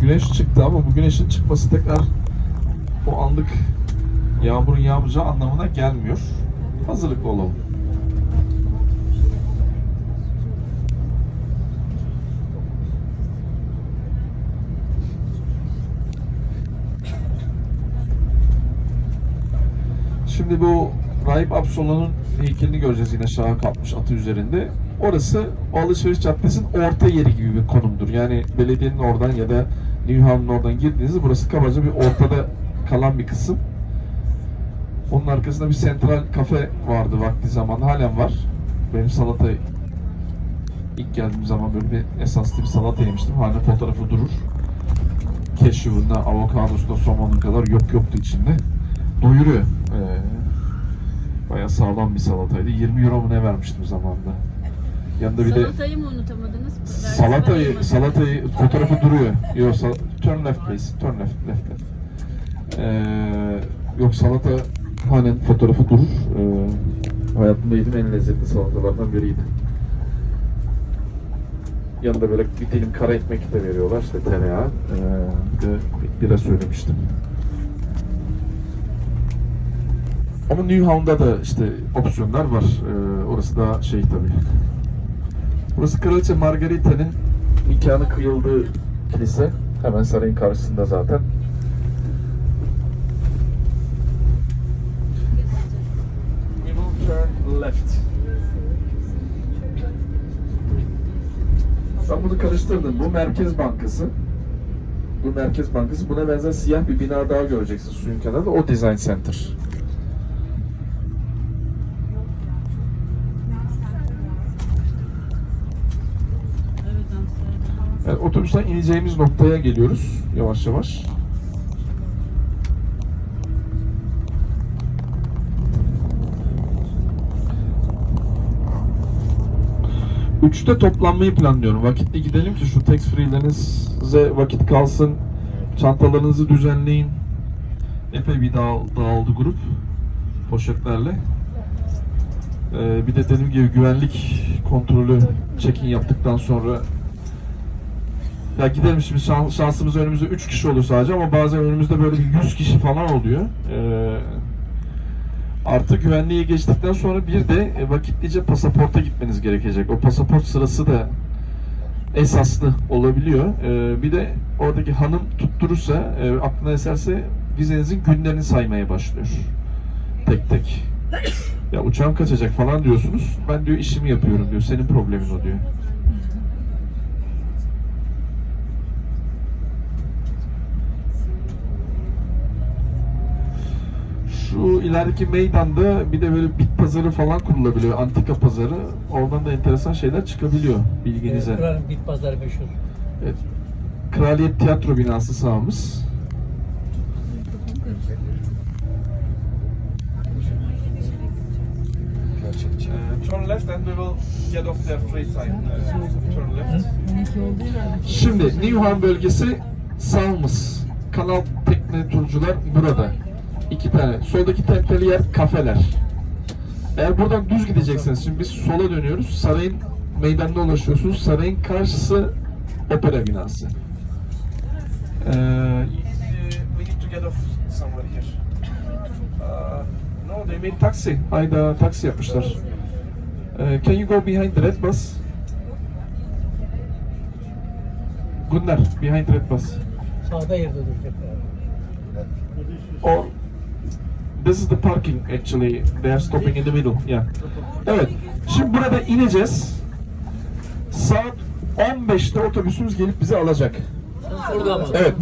Güneş çıktı ama bu güneşin çıkması tekrar o anlık yağmurun yağmayacağı anlamına gelmiyor. Hazırlıklı olalım. Şimdi bu Rahip Absola'nın heykelini göreceğiz yine şaha kalkmış atı üzerinde. Orası alışveriş caddesinin orta yeri gibi bir konumdur. Yani belediyenin oradan ya da Newham'ın oradan girdiğinizde burası kabaca bir ortada kalan bir kısım. Onun arkasında bir sentral kafe vardı vakti zaman. Halen var. Benim salata ilk geldiğim zaman böyle bir esaslı bir salata yemiştim. Halen fotoğrafı durur. Keşfında, avokadosunda, somonun kadar yok yoktu içinde. Doyuruyor. Ee, bayağı sağlam bir salataydı. 20 euro mu ne vermiştim zamanında. Yanında bir de Salatayı mı unutamadınız? salatayı salatayı fotoğrafı duruyor. Yok sal- turn left please. Turn left left left. Ee, yok salata halen fotoğrafı durur. Ee, hayatımda yediğim en lezzetli salatalardan biriydi. Yanında böyle bir dilim kara ekmek de veriyorlar işte tereyağı. Ee, bir de bira söylemiştim. Ama Newhound'da da işte opsiyonlar var. Ee, orası da şey tabii. Burası Kraliçe Margarita'nın nikahını kıyıldığı kilise. Hemen sarayın karşısında zaten. We will turn left. Ben bunu karıştırdım. Bu Merkez Bankası. Bu Merkez Bankası. Buna benzer siyah bir bina daha göreceksin suyun kenarında. O Design Center. Evet Amsterdam. Yani otobüsten ineceğimiz noktaya geliyoruz yavaş yavaş. Üçte toplanmayı planlıyorum. Vakitli gidelim ki şu tax free'lerinize vakit kalsın. Çantalarınızı düzenleyin. Epey bir dağıl, dağıldı grup. Poşetlerle. Ee, bir de dediğim gibi güvenlik kontrolü check-in yaptıktan sonra ya gidelim şimdi şans, şansımız önümüzde 3 kişi olur sadece ama bazen önümüzde böyle bir 100 kişi falan oluyor. Ee, artı güvenliğe geçtikten sonra bir de e, vakitlice pasaporta gitmeniz gerekecek. O pasaport sırası da esaslı olabiliyor. Ee, bir de oradaki hanım tutturursa, e, aklına eserse vizenizin günlerini saymaya başlıyor. Tek tek. Ya uçağım kaçacak falan diyorsunuz. Ben diyor işimi yapıyorum diyor. Senin problemin o diyor. Şu ilerideki meydanda bir de böyle bit pazarı falan kurulabiliyor. Antika pazarı. Oradan da enteresan şeyler çıkabiliyor bilginize. Buranın bit pazarı meşhur. Evet. Kraliyet Tiyatro binası sağımız. Turn left and we will get off the free side. Uh, turn left. Şimdi Newham bölgesi sağımız. Kanal tekne turcular burada. İki tane. Soldaki tepeli yer kafeler. Eğer buradan düz gideceksiniz. Şimdi biz sola dönüyoruz. Sarayın meydanına ulaşıyorsunuz. Sarayın karşısı opera binası. Ee, we need to get off somewhere here. No, they made taxi. Hayda taksi yapmışlar. Uh, can you go behind the red bus? Gunnar, behind red bus. Sağda yerde duracaklar. Or this is the parking actually. They are stopping in the middle. Yeah. Evet. Şimdi burada ineceğiz. Saat 15'te otobüsümüz gelip bizi alacak. Burada mı? Evet.